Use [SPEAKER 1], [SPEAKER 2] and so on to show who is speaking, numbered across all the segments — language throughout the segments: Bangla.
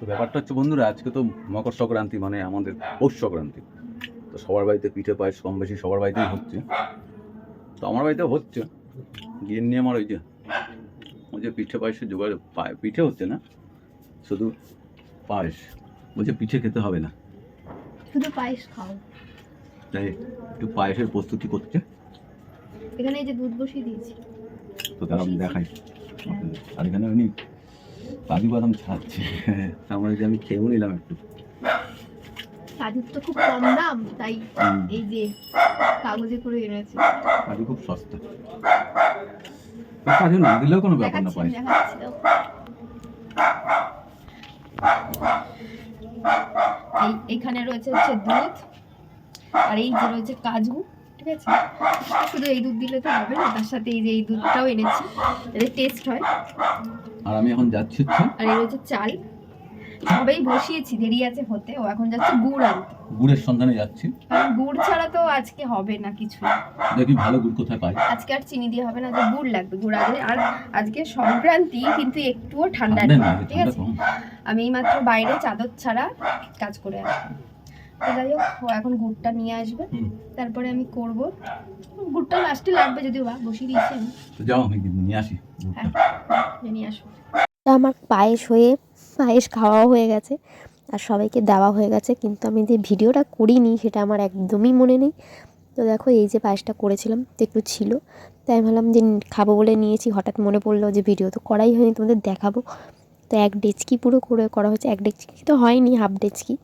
[SPEAKER 1] তো ব্যাপারটা হচ্ছে বন্ধুরা আজকে তো মকর সংক্রান্তি মানে আমাদের পৌষ সংক্রান্তি। তো সবার বাড়িতে পিঠে পায়েস কম বেশি সবার বাড়িতেই হচ্ছে। তো আমার বাড়িতেও হচ্ছে। গিয়ে নিয়ে আমার ওই যে ওই যে পিঠে পায়েসের জোগাড় পায় পিঠে হচ্ছে না? শুধু পায়েস। বলছে পিঠে খেতে হবে না।
[SPEAKER 2] শুধু পায়েস খাও।
[SPEAKER 1] তাই একটু পায়েসের প্রস্তুতি করছে।
[SPEAKER 2] এখানে এই যে দুধ বসিয়ে দিয়েছি।
[SPEAKER 1] তো তারা দেখাই। আর এখানে উনি কাজু বাদাম ছাড়ছে তার মানে যে আমি খেয়েও নিলাম একটু?
[SPEAKER 2] কাজুর তো খুব কম দাম তাই এই যে কাগজে করে এনেছি।
[SPEAKER 1] কাজু খুব সস্তা। কাজু না দিলেও কোনো ব্যাপার না পায়েস।
[SPEAKER 2] এইখানে রয়েছে হচ্ছে দুধ আর এই যে রয়েছে কাজু। ঠিক আছে? শুধু এই দুধ দিলে তো হবে না তার সাথে এই যে এই দুধটাও এনেছি এতে টেস্ট হয়।
[SPEAKER 1] আর আমি এখন যাচ্ছি হচ্ছে
[SPEAKER 2] আর এই রয়েছে চাল। সবাই বসিয়েছি দেরি আছে হতে ও এখন যাচ্ছে গুড় আনতে।
[SPEAKER 1] গুড়ের সন্ধানে যাচ্ছি।
[SPEAKER 2] গুড় ছাড়া তো আজকে হবে না কিছু।
[SPEAKER 1] দেখি ভালো গুড় কোথায় পাই।
[SPEAKER 2] আজকে আর চিনি দিয়ে হবে না যে গুড় লাগবে গুড় আগে আর আজকে সংক্রান্তি কিন্তু একটুও ঠান্ডা নেই ঠিক আছে? আমি এইমাত্র বাইরে চাদর ছাড়া কাজ করে আসলাম যাই হোক এখন গুড়টা নিয়ে আসবে। তারপরে আমি করব। গুড়টা লাস্টে লাগবে যদিও বা বসিয়ে দিয়েছি আমি।
[SPEAKER 1] তো যাও আমি নিয়ে আসি
[SPEAKER 2] হ্যাঁ নিয়ে আসব
[SPEAKER 3] তা আমার পায়েস হয়ে পায়েস খাওয়াও হয়ে গেছে আর সবাইকে দেওয়া হয়ে গেছে কিন্তু আমি যে ভিডিওটা করিনি সেটা আমার একদমই মনে নেই। তো দেখো এই যে পায়েসটা করেছিলাম তো একটু ছিল তাই আমি ভাবলাম যে খাব বলে নিয়েছি হঠাৎ মনে পড়ল যে ভিডিও তো করাই হয়নি তোমাদের দেখাবো। তো এক ডেচকি পুরো করে করা হয়েছে এক ডেচকি তো হয়নি হাফ ডেচকি।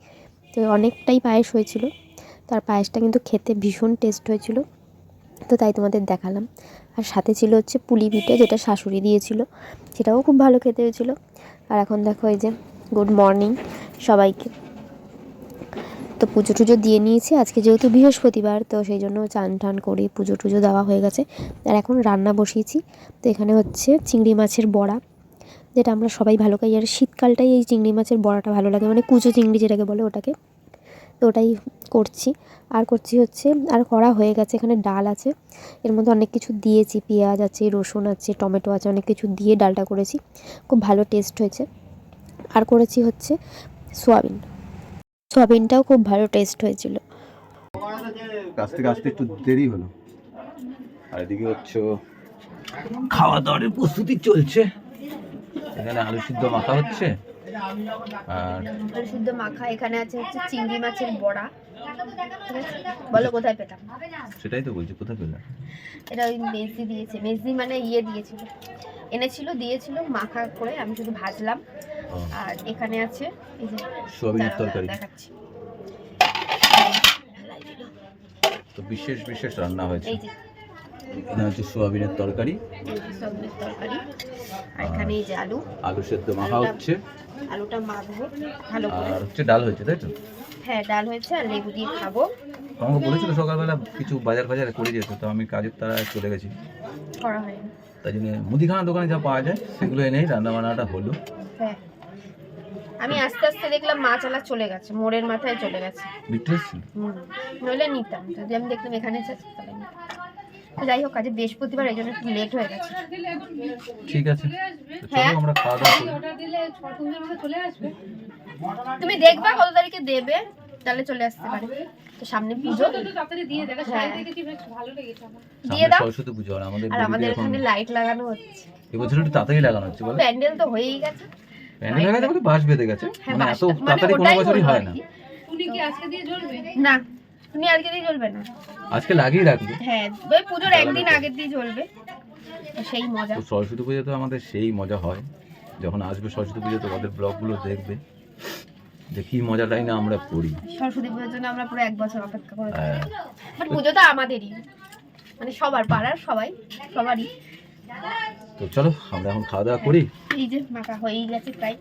[SPEAKER 3] তো অনেকটাই পায়েস হয়েছিল। তার পায়েসটা কিন্তু খেতে ভীষণ টেস্ট হয়েছিল। তো তাই তোমাদের দেখালাম। আর সাথে ছিল হচ্ছে পুলি পিঠে, যেটা শাশুড়ি দিয়েছিল। সেটাও খুব ভালো খেতে হয়েছিল। আর এখন দেখো এই যে গুড মর্নিং সবাইকে। তো পুজো টুজো দিয়ে নিয়েছি। আজকে যেহেতু বৃহস্পতিবার, তো সেই জন্য চান টান করে পুজো টুজো দেওয়া হয়ে গেছে। আর এখন রান্না বসিয়েছি। তো এখানে হচ্ছে চিংড়ি মাছের বড়া, যেটা আমরা সবাই ভালো খাই। আর শীতকালটাই এই চিংড়ি মাছের বড়াটা ভালো লাগে। মানে কুচো চিংড়ি যেটাকে বলে ওটাকে। তো ওটাই করছি। আর করছি হচ্ছে, আর করা হয়ে গেছে, এখানে ডাল আছে। এর মধ্যে অনেক কিছু দিয়েছি, পেঁয়াজ আছে, রসুন আছে, টমেটো আছে, অনেক কিছু দিয়ে ডালটা করেছি। খুব ভালো টেস্ট হয়েছে। আর করেছি হচ্ছে সোয়াবিন। সোয়াবিনটাও খুব ভালো টেস্ট হয়েছিল।
[SPEAKER 1] খাওয়া দাওয়ার প্রস্তুতি চলছে। এখানে আলু সিদ্ধ মাখা হচ্ছে। আর
[SPEAKER 2] আলু মাখা এখানে আছে হচ্ছে চিংড়ি মাছের বড়া। বলো কোথায় পেতাম?
[SPEAKER 1] সেটাই তো বলছি কোথায় পেলাম?
[SPEAKER 2] এটা ওই মেজদি দিয়েছে। মেজদি মানে ইয়ে দিয়েছিল। এনেছিল দিয়েছিল মাখা করে আমি শুধু ভাজলাম। আর এখানে আছে এই যে
[SPEAKER 1] সোয়াবিনের তরকারি।
[SPEAKER 2] দেখাচ্ছি।
[SPEAKER 1] তো বিশেষ বিশেষ রান্না হয়েছে।
[SPEAKER 2] এই যে।
[SPEAKER 1] হচ্ছে সোয়াবিনের তরকারি।
[SPEAKER 2] সবজির তরকারি। আর এখানে এই যে আলু।
[SPEAKER 1] আলু সেদ্ধ মাখা হচ্ছে।
[SPEAKER 2] আলুটা মাখবো ভালো করে।
[SPEAKER 1] আর হচ্ছে ডাল হয়েছে তাই তো?
[SPEAKER 2] হ্যাঁ ডাল হয়েছে আর লেবু দিয়ে খাব।
[SPEAKER 1] আমাকে বলেছিল সকালবেলা কিছু বাজার বাজার করে যেত তো আমি কাজের তারা চলে গেছি।
[SPEAKER 2] করা হয়নি।
[SPEAKER 1] তাই জন্য মুদিখানা দোকানে যা পাওয়া যায় সেগুলো এনেই রান্না বান্নাটা হলো।
[SPEAKER 2] হ্যাঁ। আমি আস্তে আস্তে দেখলাম মাছ আলা চলে গেছে মোড়ের মাথায় চলে গেছে। হুম নইলে নিতাম যদি আমি দেখলাম এখানে এসেছে তাহলে নিতাম। তো যাই হোক আজ বৃহস্পতিবার এই জন্য একটু লেট হয়ে গেছে।
[SPEAKER 1] ঠিক আছে।
[SPEAKER 2] হ্যাঁ।
[SPEAKER 1] আমরা খাওয়া দাওয়া করি।
[SPEAKER 2] তুমি দেখবা কত তারিখে দেবে তাহলে চলে আসতে পারে। তো সামনে পুজো। হ্যাঁ। দিয়ে দাও।
[SPEAKER 1] সরস্বতী পুজো আর আমাদের
[SPEAKER 2] আর আমাদের
[SPEAKER 1] এখানে
[SPEAKER 2] লাইট লাগানো হচ্ছে।
[SPEAKER 1] এবছর একটু তাড়াতাড়ি লাগানো হচ্ছে বলো।
[SPEAKER 2] প্যান্ডেল তো হয়েই গেছে।
[SPEAKER 1] প্যান্ডেল লাগাতে বলে বেঁধে গেছে।
[SPEAKER 2] হ্যাঁ
[SPEAKER 1] মানে এত
[SPEAKER 2] মানে
[SPEAKER 1] তাড়াতাড়ি কোনো বছরই হয়
[SPEAKER 2] আর
[SPEAKER 1] না।
[SPEAKER 2] কি। না। তুমি আজকে দিয়ে জ্বলবে না।
[SPEAKER 1] আজকে লাগিয়ে রাখবে।
[SPEAKER 2] হ্যাঁ ওই পুজোর একদিন আগের দিয়ে জ্বলবে। সেই মজা।
[SPEAKER 1] সরস্বতী পুজো তো আমাদের সেই মজা হয়। যখন আসবে সরস্বতী পুজো তোমাদের ব্লগগুলো দেখবে। যে কি মজাটাই না আমরা করি।
[SPEAKER 2] সরস্বতী পুজোর জন্য আমরা পুরো এক বছর অপেক্ষা করে
[SPEAKER 1] হ্যাঁ।
[SPEAKER 2] বাট পুজোটা আমাদেরই। মানে সবার পাড়ার সবাই সবারই।
[SPEAKER 1] তো চলো আমরা এখন খাওয়া দাওয়া করি।
[SPEAKER 2] এই যে মাখা হয়েই গেছে প্রায়।